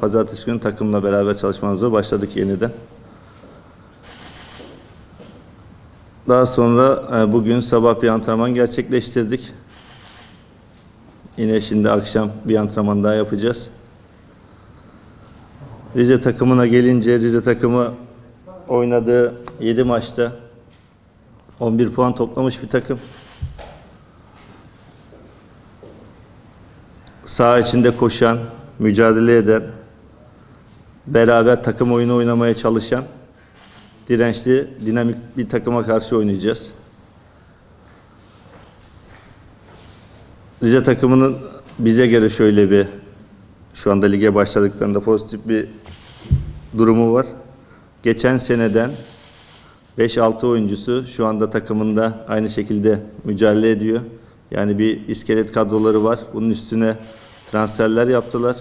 Pazartesi günü takımla beraber çalışmamıza başladık yeniden. Daha sonra e, bugün sabah bir antrenman gerçekleştirdik. Yine şimdi akşam bir antrenman daha yapacağız. Rize takımına gelince Rize takımı oynadığı 7 maçta 11 puan toplamış bir takım. Saha içinde koşan, mücadele eden, beraber takım oyunu oynamaya çalışan, dirençli, dinamik bir takıma karşı oynayacağız. Rize takımının bize göre şöyle bir, şu anda lige başladıklarında pozitif bir durumu var. Geçen seneden 5-6 oyuncusu şu anda takımında aynı şekilde mücadele ediyor. Yani bir iskelet kadroları var. Bunun üstüne transferler yaptılar.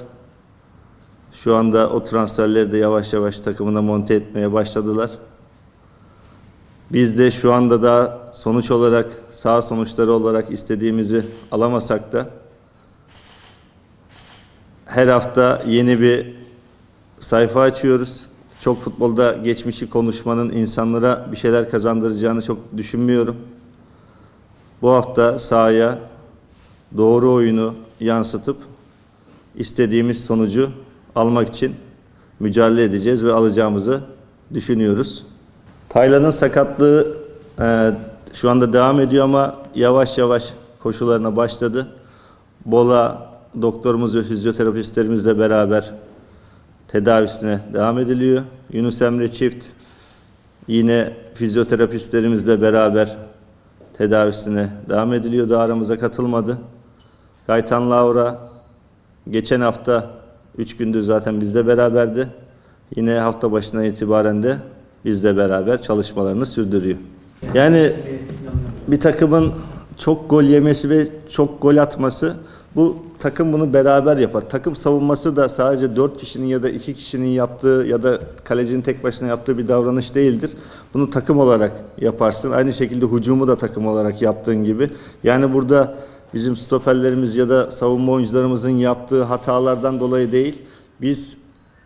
Şu anda o transferleri de yavaş yavaş takımına monte etmeye başladılar. Biz de şu anda da sonuç olarak sağ sonuçları olarak istediğimizi alamasak da her hafta yeni bir sayfa açıyoruz. Çok futbolda geçmişi konuşmanın insanlara bir şeyler kazandıracağını çok düşünmüyorum. Bu hafta sahaya doğru oyunu yansıtıp istediğimiz sonucu almak için mücadele edeceğiz ve alacağımızı düşünüyoruz. Taylan'ın sakatlığı e, şu anda devam ediyor ama yavaş yavaş koşularına başladı. Bola doktorumuz ve fizyoterapistlerimizle beraber tedavisine devam ediliyor. Yunus Emre Çift yine fizyoterapistlerimizle beraber tedavisine devam ediliyor. Daha aramıza katılmadı. Gaytan Laura geçen hafta 3 gündür zaten bizle beraberdi. Yine hafta başından itibaren de bizle beraber çalışmalarını sürdürüyor. Yani bir takımın çok gol yemesi ve çok gol atması bu takım bunu beraber yapar. Takım savunması da sadece 4 kişinin ya da 2 kişinin yaptığı ya da kalecinin tek başına yaptığı bir davranış değildir. Bunu takım olarak yaparsın. Aynı şekilde hücumu da takım olarak yaptığın gibi. Yani burada bizim stoperlerimiz ya da savunma oyuncularımızın yaptığı hatalardan dolayı değil. Biz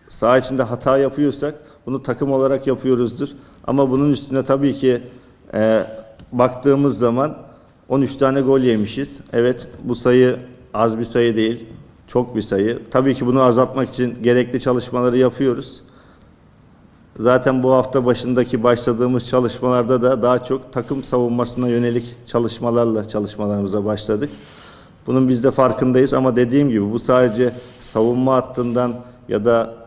saha içinde hata yapıyorsak bunu takım olarak yapıyoruzdur. Ama bunun üstüne tabii ki e, baktığımız zaman 13 tane gol yemişiz. Evet bu sayı az bir sayı değil. Çok bir sayı. Tabii ki bunu azaltmak için gerekli çalışmaları yapıyoruz. Zaten bu hafta başındaki başladığımız çalışmalarda da daha çok takım savunmasına yönelik çalışmalarla çalışmalarımıza başladık. Bunun biz de farkındayız ama dediğim gibi bu sadece savunma hattından ya da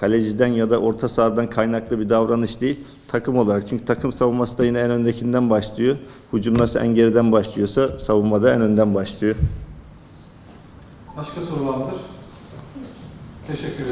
kaleciden ya da orta sahadan kaynaklı bir davranış değil. Takım olarak. Çünkü takım savunması da yine en öndekinden başlıyor. Hücum nasıl en geriden başlıyorsa savunmada en önden başlıyor. Başka soru var mıdır? Teşekkür ederim.